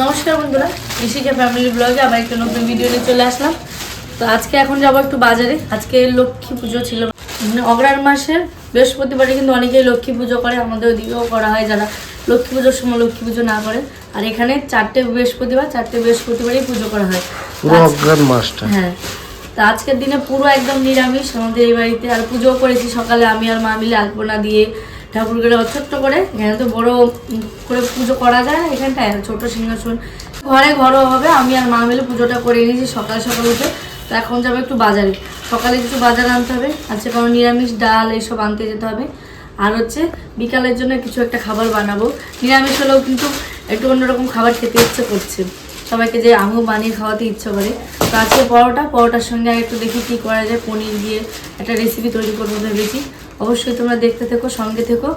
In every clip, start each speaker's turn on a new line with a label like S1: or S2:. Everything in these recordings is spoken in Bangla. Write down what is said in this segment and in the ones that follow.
S1: নমস্কার বন্ধুরা ঋষিকা ফ্যামিলি ব্লগে আবার একটা নতুন ভিডিও নিয়ে চলে আসলাম। তো আজকে এখন যাব একটু বাজারে। আজকে লক্ষ্মী পুজো ছিল। মানে অগ্রাণ মাসের বৃহস্পতিবারে কিন্তু অনেকেই লক্ষ্মী পুজো করে আমাদের ওদিকেও করা হয় যারা লক্ষ্মী পুজোর সময় লক্ষ্মী পুজো না করে। আর এখানে চারটে বৃহস্পতিবার চারটে বৃহস্পতিবারই পুজো করা হয়।
S2: মাসটা।
S1: হ্যাঁ। তো আজকের দিনে পুরো একদম নিরামিষ। আমাদের এই বাড়িতে আর পুজো করেছি সকালে আমি আর মা মিলে আলপনা দিয়ে। ঠাকুরকে ছোট্ট করে। এখানে তো বড় করে পুজো করা যায় এখানটায়, ছোট সিংহাসন। ঘরে ঘরও হবে আমি আর মা মিলে পুজোটা করে নিয়েছি সকাল সকাল উঠে। তো এখন যাব একটু বাজারে। সকালে কিছু বাজার আনতে হবে। আজকে কোনো নিরামিষ ডাল এইসব আনতে যেতে হবে। আর হচ্ছে বিকালের জন্য কিছু একটা খাবার বানাবো। নিরামিষ হলেও কিন্তু একটু অন্যরকম খাবার খেতে ইচ্ছে করছে। সবাইকে যে আমু বানিয়ে খাওয়াতে ইচ্ছে করে। তো আজকে পরোটা, পরোটার সঙ্গে একটু দেখি কী করা যায়, পনির দিয়ে একটা রেসিপি তৈরি করব ভেবেছি। অবশ্যই তোমরা দেখতে থেকো, সঙ্গে থেকো।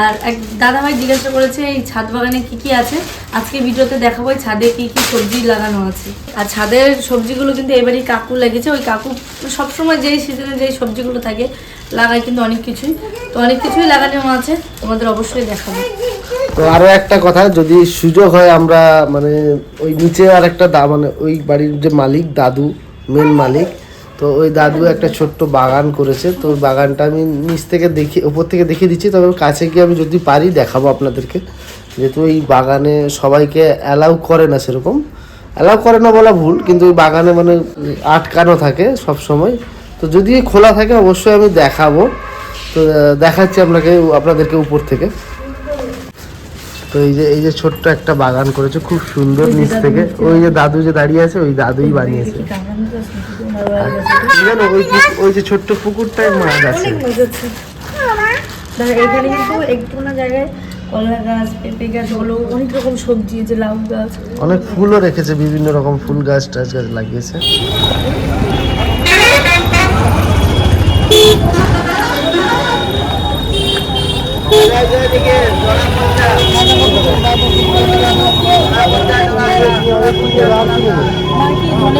S1: আর এক দাদাভাই জিজ্ঞাসা করেছে, এই ছাদ বাগানে কি কি আছে? আজকে ভিডিওতে দেখাবো ওই ছাদে কী কী সবজি লাগানো আছে। আর ছাদের সবজিগুলো কিন্তু এবারই কাকু লেগেছে ওই কাকু সবসময় যেই সিজনে যেই সবজিগুলো থাকে লাগায় কিন্তু অনেক কিছুই। তো অনেক কিছুই লাগানো আছে, তোমাদের অবশ্যই দেখাবো।
S2: তো আরও একটা কথা, যদি সুযোগ হয় আমরা মানে ওই নিচে আর একটা দা মানে ওই বাড়ির যে মালিক, দাদু মেন মালিক, তো ওই দাদু একটা ছোট্ট বাগান করেছে। তো বাগানটা আমি নিচ থেকে দেখি, উপর থেকে দেখিয়ে দিচ্ছি। তবে কাছে গিয়ে আমি যদি পারি দেখাবো আপনাদেরকে। যেহেতু এই বাগানে সবাইকে অ্যালাউ করে না সেরকম। অ্যালাউ করে না বলা ভুল, কিন্তু ওই বাগানে মানে আটকানো থাকে সব সময় তো যদি খোলা থাকে অবশ্যই আমি দেখাবো। তো দেখাচ্ছি আপনাকে আপনাদেরকে উপর থেকে। তো এই যে এই যে ছোট্ট একটা বাগান করেছে খুব সুন্দর নিচ থেকে। ওই যে দাদু যে দাঁড়িয়ে আছে ওই দাদুই বানিয়েছে। জানো ওই ওই যে ছোট্ট পুকুরটায় মাছ আছে।
S1: এখানে কিন্তু একটু না জায়গায় কলা গাছ পেঁপে গাছ হলো অনেক রকম সবজি যে লাউ গাছ।
S2: অনেক ফুলও রেখেছে বিভিন্ন রকম ফুল গাছ টাছ গাছ লাগিয়েছে।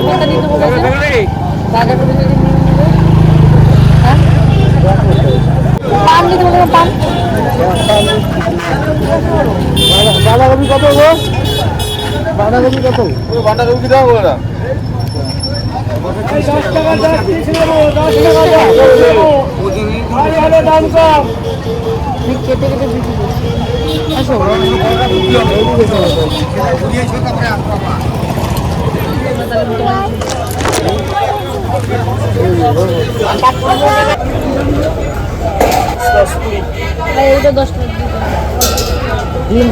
S1: পাতা নিতে বলেছে বাজার করে যদি নিয়ে নেবে হ্যাঁ? পান নিতে বলেছে পান
S2: বাঁধাকপি কত গো বাঁধাকপি কত
S1: আমি কেটে কেটে বিক্রি করছি। দশ টাকা দাও।
S2: ডিম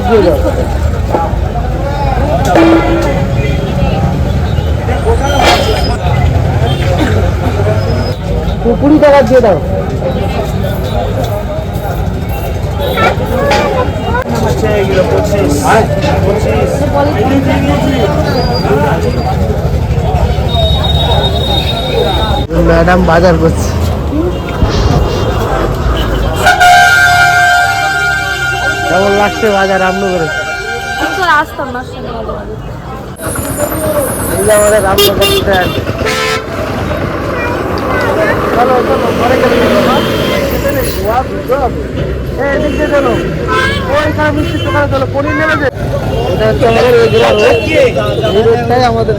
S2: দিয়ে দাও। কুড়ি টাকা দিয়ে দাও ম্যাডাম বাজার করছে। কেমন লাগছে বাজার রামনু করে
S1: আসতাম না।
S2: আমাদের রামনু করতে চলো চলো ঘরে গেলে এদিক আমাদের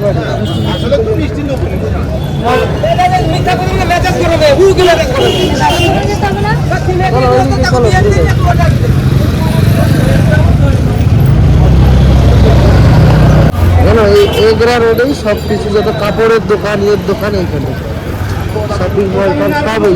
S2: এগরা রোডেই সব কিছু যত কাপড়ের দোকান এর দোকান এইখানে শপিং মল সব এই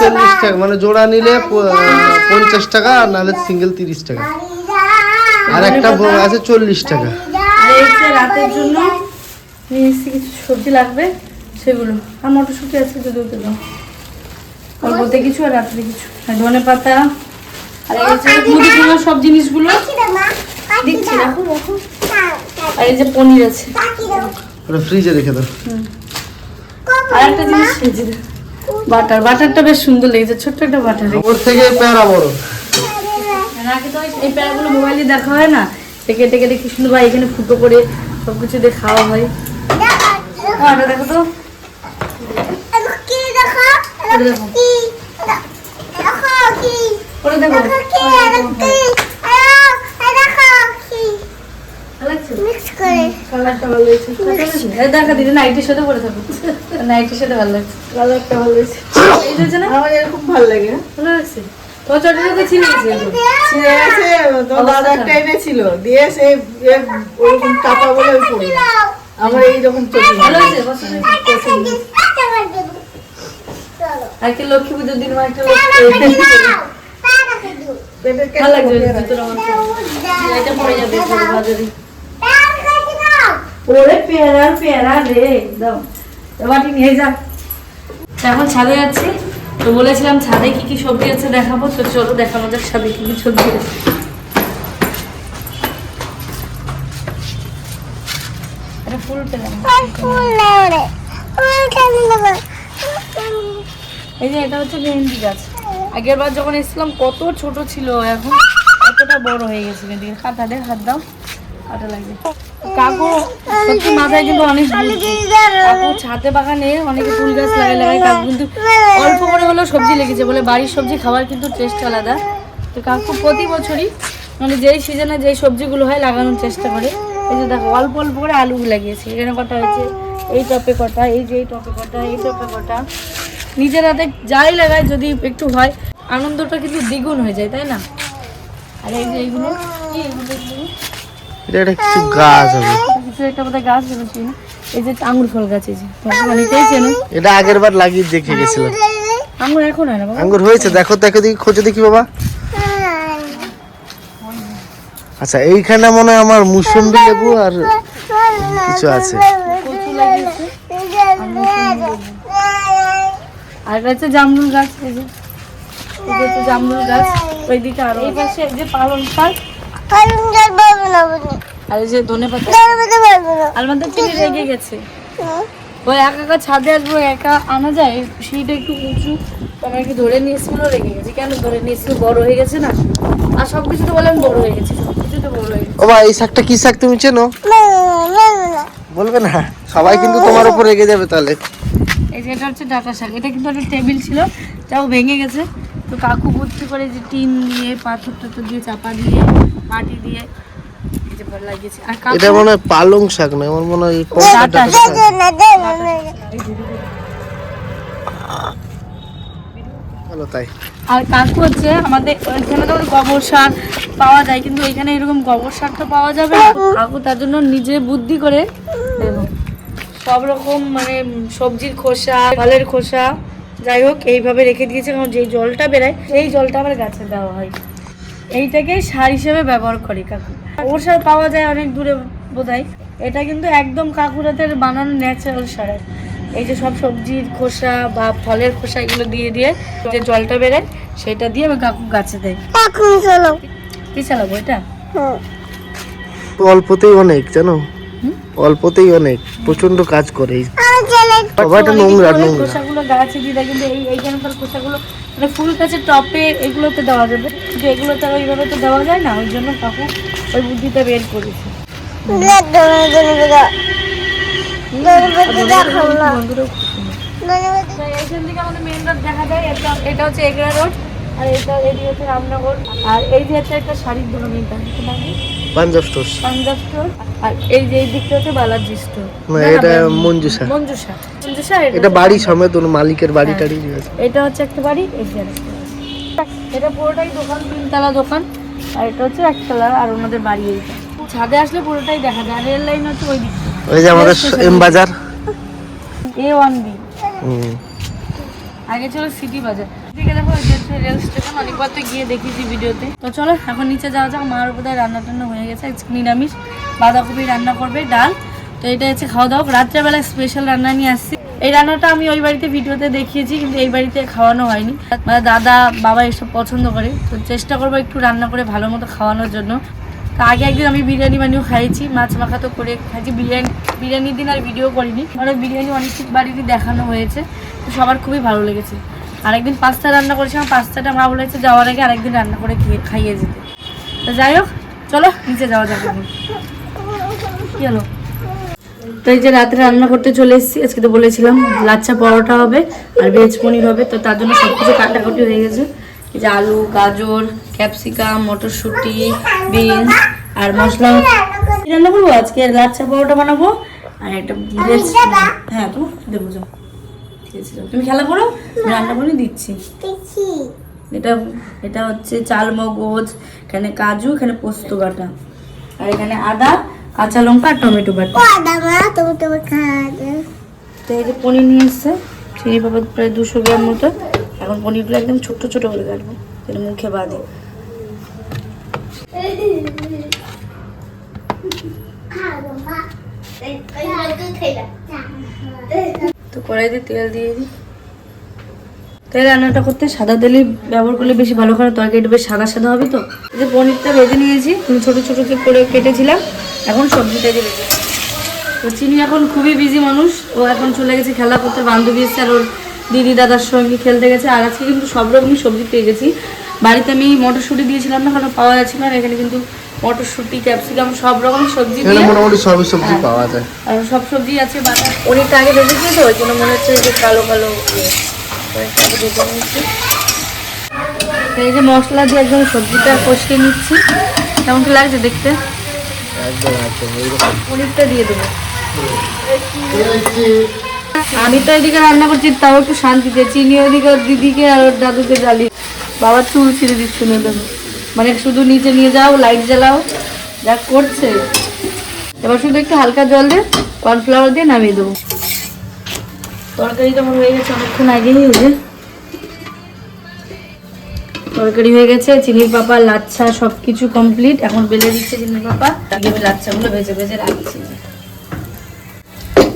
S1: চল্লিশ টাকা
S2: মানে জোড়া নিলে পঞ্চাশ টাকা আর নাহলে সিঙ্গেল তিরিশ টাকা। আর একটা আছে চল্লিশ টাকা।
S1: আর এই যে রাতের জন্য নিয়ে এসেছি কিছু সবজি লাগবে সেগুলো। আর মটরশুঁটি আছে যদি ওতে দাও। অল্পতে কিছু আর রাত্রে কিছু। আর ধনে পাতা আর এই যে মুদিখানার সব জিনিসগুলো দিচ্ছি রাখো আর এই যে পনির আছে।
S2: ওটা ফ্রিজে রেখে দাও।
S1: আর একটা জিনিস বাটার। বাটারটা বেশ সুন্দর লেগেছে ছোট্ট একটা বাটার।
S2: ওর থেকে পেয়ারা বড়।
S1: নাকি তো এই প্যারাগুলো মোবাইলে দেখা হয় না? সে কেটে কেটে কি সুন্দর ভাই এখানে ফুটো করে সব কিছু দিয়ে খাওয়া হয়। ও, দেখো তো। এটা দেখো। ওটা দেখো। ভালো লাগছে? কালারটা ভালো হয়েছে দেখা দিদি নাইটির সাথে পরে থাকো নাইটির সাথে ভালো লাগছে। কালারটা ভালো হয়েছে এই যে না?
S3: আমার এরকম ভালো লাগে।
S1: ভালো লাগছে? তোমার চটটাতে ছিঁড়ে গেছে
S3: ছিঁড়ে গেছে তো দাদা একটা এনেছিল দিয়ে সে ওরকম কাপা বলে আমি পড়ি। আমার এইরকম চোখে
S1: ভালো হয়েছে পছন্দ আর কি লক্ষ্মী পুজোর দিন মা একটা লক্ষ্মী ভালো লাগছে
S3: কেটে
S1: আমার এটা পড়ে যাবে পুরো বাজারে। ওরে পেয়ারা পেয়ারা রে দাও বাটি নিয়ে যা। এখন ছাদে যাচ্ছি। তো বলেছিলাম ছাদে কি কি সবজি আছে দেখাবো, তো চলো দেখানো যাক ছাদে কি কি সবজি আছে। এই যে এটা হচ্ছে ভেন্ডি গাছ। আগের বার যখন এসেছিলাম, কত ছোট ছিল, এখন কতটা বড় হয়ে গেছে ভেন্ডি। দে হাত দাও। লাগবে। কাকু সত্যি মাথায় কিন্তু অনেক। কাকু ছাদে বাগানে অনেকে ফুল গাছ লাগাই লাগাই কাকু কিন্তু অল্প করে হলেও সবজি লেগেছে বলে বাড়ির সবজি খাওয়ার কিন্তু টেস্ট আলাদা। তো কাকু প্রতি বছরই মানে যেই সিজনে যেই সবজিগুলো হয় লাগানোর চেষ্টা করে। এই যে দেখো অল্প অল্প করে আলু লাগিয়েছে। এখানে কটা হয়েছে? এই টপে কটা এই যে এই টপে কটা এই টপে কটা। নিজের হাতে যাই লাগায় যদি একটু হয় আনন্দটা কিন্তু দ্বিগুণ হয়ে যায় তাই না? আর এই যে এইগুলো কি এগুলো?
S2: এটা একটা কিছু গাছ হবে।
S1: কিছু একটা বোধহয় গাছ এই যে আঙুর ফল গাছ এই যে। অনেকেই চেনো
S2: এটা আগের বার লাগিয়ে দেখে গেছিলাম।
S1: আঙুর এখন হয় না
S2: আঙ্গুর হয়েছে দেখো দেখো দেখি খোঁজো দেখি বাবা। আচ্ছা এইখানে মনে হয় আমার মুসম্বি লেবু আর কিছু আছে।
S1: আর এটা হচ্ছে জামরুল গাছ এই যে। জামরুল গাছ। ওইদিকে আরও এই পাশে যে পালং শাক আর এই যে ধনে পাতা। আলমাদের চিনি রেগে গেছে। ওই একা একা ছাদে আসব একা আনা যায়? সিঁড়িটা একটু উঁচু। আমাকে ধরে নিয়েছিল রেগে গেছে? কেন ধরে নিয়েছিল বড় হয়ে গেছে না? আর সব কিছু তো বললাম বড় হয়ে গেছে বড় হয়ে
S2: ও ভাই এই শাকটা কি শাক তুমি চেনো? বলবে না সবাই কিন্তু তোমার উপর রেগে যাবে তাহলে।
S1: এই যে এটা হচ্ছে ডাটা শাক। এটা কিন্তু একটা টেবিল ছিল তাও ভেঙে গেছে। তো কাকু বুদ্ধি করে যে টিন দিয়ে পাথর টাথর দিয়ে চাপা দিয়ে মাটি দিয়ে লাগিয়েছে। আর
S2: এটা মনে হয় পালং শাক না আমার মনে হয়। ভালো তাই।
S1: আর কাকু হচ্ছে আমাদের এখানে তো গোবর সার পাওয়া যায় কিন্তু এখানে এরকম গোবর সার তো পাওয়া যাবে না। কাকু তার জন্য নিজে বুদ্ধি করে সব রকম মানে সবজির খোসা ফলের খোসা যাই হোক এইভাবে রেখে দিয়েছে কারণ যে জলটা বেরোয় সেই জলটা আবার গাছে দেওয়া হয়। এইটাকে সার হিসেবে ব্যবহার করে কাকু। গোবর সার পাওয়া যায় অনেক দূরে বোধহয়। এটা কিন্তু একদম কাকুর হাতের বানানো ন্যাচারাল সার। এই যে সব সবজির খোসা বা ফলের খোসা এগুলো দিয়ে দিয়ে যে জলটা বেরোয় সেটা দিয়ে আমি কাকু গাছে দেয়। কি চালাবো এটা?
S2: অল্পতেই অনেক জানো? অল্পতেই অনেক প্রচণ্ড কাজ করে। এই নোংরা নোংরা।
S1: খোসাগুলো গাছে দিয়ে দেয় কিন্তু এই এইখানকার খোসাগুলো মানে ফুল গাছের টপে এগুলোতে দেওয়া যাবে। কিন্তু এগুলোতে আর ওইভাবে তো দেওয়া যায় না ওই জন্য কাকু ওই বুদ্ধিটা বের করেছে। তো এইখান থেকে আমাদের মেন রোড দেখা যায়? এটা এটা হচ্ছে এগরা রোড আর এটা এদিকে হচ্ছে রামনগর। আর এই যে একটা শাড়ির দোকান এটা?
S2: পাঞ্জাব স্টোর।
S1: পাঞ্জাব স্টোর আর এই যে এই দিকটা হচ্ছে বালাজি স্টোর।
S2: না এটা মঞ্জুসা
S1: মঞ্জুসা মঞ্জুসা
S2: এটা বাড়ি সমেত ওর মালিকের বাড়ি টাড়ি আছে
S1: এটা হচ্ছে একটা বাড়ি এটা পুরোটাই দোকান তিনতলা দোকান আর এটা হচ্ছে একতলা আর ওনাদের বাড়ি এইটা ছাদে আসলে পুরোটাই দেখা যায় রেল লাইন হচ্ছে ওই দিকটা
S2: ওই যে আমাদের এম বাজার।
S1: A one B. আগে ছিল সিটি বাজার। রেল স্টেশন অনেকবার তো গিয়ে দেখেছি ভিডিওতে। তো চলো, এখন নিচে যাওয়া মার রান্না টান্না হয়ে গেছে নিরামিষ। বাঁধাকপি রান্না করবে, ডাল। তো এটা হচ্ছে খাওয়া স্পেশাল রান্না নিয়ে আসছি। এই রান্নাটা আমি ওই বাড়িতে ভিডিওতে দেখিয়েছি, কিন্তু এই বাড়িতে খাওয়ানো হয়নি। মানে দাদা, বাবা এসব পছন্দ করে। তো চেষ্টা করব একটু রান্না করে ভালো মতো খাওয়ানোর জন্য। তো আগে একদিন আমি বিরিয়ানি বানিয়েও খাইছি মাছ মাখা তো করে খাইছি বিরিয়ানি, বিরিয়ানির দিন আর ভিডিও করিনি। বিরিয়ানি অনেক বাড়িতে দেখানো হয়েছে, তো সবার খুবই ভালো লেগেছে। আর একদিন পাস্তা রান্না করেছিলাম, পাস্তাটা মা বলেছে যাওয়ার আগে আরেকদিন রান্না করে খেয়ে খাইয়ে যেতে। তো যাই হোক, চলো নিচে যাওয়া যাবে। কি হলো? তো এই যে রাতে রান্না করতে চলে এসেছি, আজকে তো বলেছিলাম লাচ্ছা পরোটা হবে আর ভেজ পনির হবে, তো তার জন্য সব কিছু কাটাকুটি হয়ে গেছে। এই যে আলু, গাজর, ক্যাপসিকাম, মটরশুঁটি, বিনস আর মশলা। রান্না করব? আজকে লাচ্ছা পরোটা বানাবো আর একটা ভেজ হ্যাঁ তো দেবো তুমি খেলা করো? রান্না করে দিচ্ছি। এটা এটা হচ্ছে চাল মগজ এখানে কাজু এখানে পোস্ত বাটা। আর এখানে আদা কাঁচা লঙ্কা আর টমেটো বাটা। তো এই যে পনির নিয়ে এসছে চিনি পাপা প্রায় দুশো গ্রাম মতো। এখন পনিরগুলো একদম ছোট ছোট করে কাটবো যেন মুখে বাঁধে তো কড়াইতে তেল দিয়ে দিই। তেল রান্নাটা করতে সাদা তেলই ব্যবহার করলে বেশি ভালো করে তরকারিটা বেশ সাদা সাদা হবে তো। যে পনিরটা ভেজে নিয়েছি ছোটো ছোটো করে কেটেছিলাম, এখন সবজিটা দিয়ে ভেজে তো চিনি এখন খুবই বিজি মানুষ, ও এখন চলে গেছে খেলা করতে, বান্ধবী এসছে আর ওর দিদি দাদার সঙ্গে খেলতে গেছে, আর আজকে কিন্তু সব রকমই সবজি পেয়ে গেছি। বাড়িতে আমি মটরশুঁটি দিয়েছিলাম না, কারণ পাওয়া যাচ্ছিল না এখানে কিন্তু মটরশুঁটি ক্যাপসিকাম সব রকম সবজি
S2: এখানে
S1: দিয়ে
S2: মোটামুটি সবই সবজি
S1: হ্যাঁ।
S2: পাওয়া যায়।
S1: আর সব সবজি আছে বাটা অনেকটা আগে ভেজেছি তো ওই জন্য মনে হচ্ছে যে কালো কালো ইয়ে। এই যে মশলা দিয়ে একদম সবজিটা কষিয়ে নিচ্ছি। কেমন কি লাগছে দেখতে?
S2: একদম
S1: দিয়ে দেবো। আমি তো এদিকে রান্না করছি তাও একটু শান্তিতে। চিনি ওদিকে দিদিকে আর ওর দাদুকে জ্বালি বাবা চুল ছিঁড়ে দিচ্ছে না মানে শুধু নিচে নিয়ে যাও লাইট জ্বালাও, যা করছে। এবার শুধু একটু হালকা জল দিয়ে কর্নফ্লাওয়ার দিয়ে নামিয়ে দেবো। তরকারিটা আমার হয়ে গেছে অনেকক্ষণ আগেই হয়েছে তরকারি হয়ে গেছে চিনির পাপা, লাচ্ছা সব কিছু কমপ্লিট এখন বেলে দিচ্ছে চিনির পাপা। আগে আমি লাচ্ছাগুলো ভেজে ভেজে রাখছি।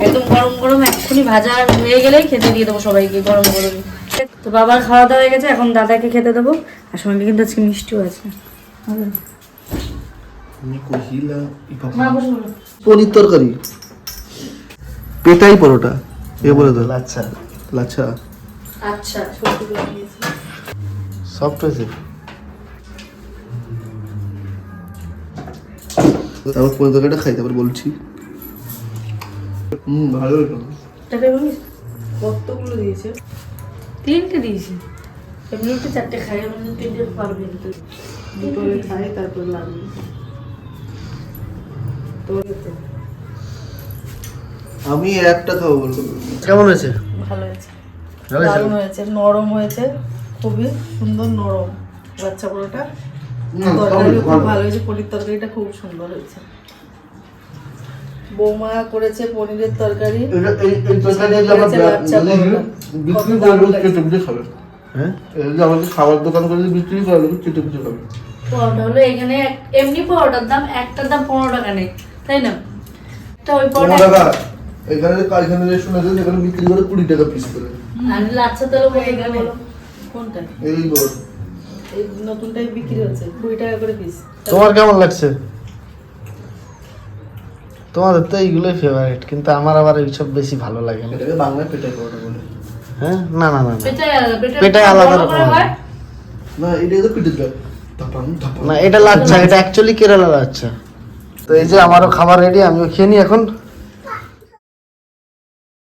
S1: একদম গরম গরম, এক্ষুনি ভাজা হয়ে গেলেই খেতে দিয়ে দেবো সবাইকে, গরম গরম তো বাবার খাওয়া দাওয়া হয়ে গেছে এখন দাদাকে খেতে দেবো। আর সঙ্গে কিন্তু আজকে মিষ্টিও আছে।
S2: পনির তরকারি। পেটাই পরোটা এ বলে তো লাচ্ছা। লাচ্ছা।
S1: আচ্ছা
S2: সফট হয়েছে তারপর পনির তরকারিটা খাই তারপর বলছি। হুম ভালো
S1: টাকা কতগুলো দিয়েছে? তিনটে দিয়েছে। এমনি একটু চারটে খাই এমনি তিনটে পারবে না।
S3: দুটো খাই তারপর লাগবে
S2: আমি একটা খাব বলব কেমন হয়েছে?
S1: ভালো হয়েছে। দারুণ হয়েছে নরম হয়েছে খুবই সুন্দর নরম। বাচ্চা
S2: হুম,
S1: তরকারিও খুব
S2: ভালো।
S1: ভালো হয়েছে পনির তরকারিটা খুব সুন্দর হয়েছে। বৌমা করেছে পনিরের তরকারি।
S2: বিক্রি করে খাবে। হ্যাঁ? আমাদের খাবার দোকান করে বিক্রি করে খাবে।
S1: পরোটা হলো এখানে এমনি পরোটার দাম একটার দাম পনেরো টাকা নেই তাই না? তো ওই পরোটা
S2: এখানে যে শুনেছে এখানে বিক্রি করে কুড়ি টাকা পিস করে।
S1: আর লাচ্ছা তেল এখানে কোনটা?
S2: এই বল।
S1: এই নতুনটাই বিক্রি হচ্ছে কুড়ি টাকা করে পিস
S2: তোমার কেমন লাগছে? তোমাদের তো এইগুলোই ফেভারিট কিন্তু আমার আবার এইসব বেশি ভালো লাগে না।
S4: এটাকে বাংলায় পেটে পরোটা বলে।
S2: হ্যাঁ? না না না না।
S1: পেটাই আলাদা পেটাই
S2: পেটাই রকম।
S4: না এটা তো দেয়। ধাপান
S2: না এটা লাচ্ছা এটা অ্যাকচুয়ালি কেরালা লাচ্ছা। তো এই যে আমারও খাবার রেডি আমিও খেয়ে নিই এখন।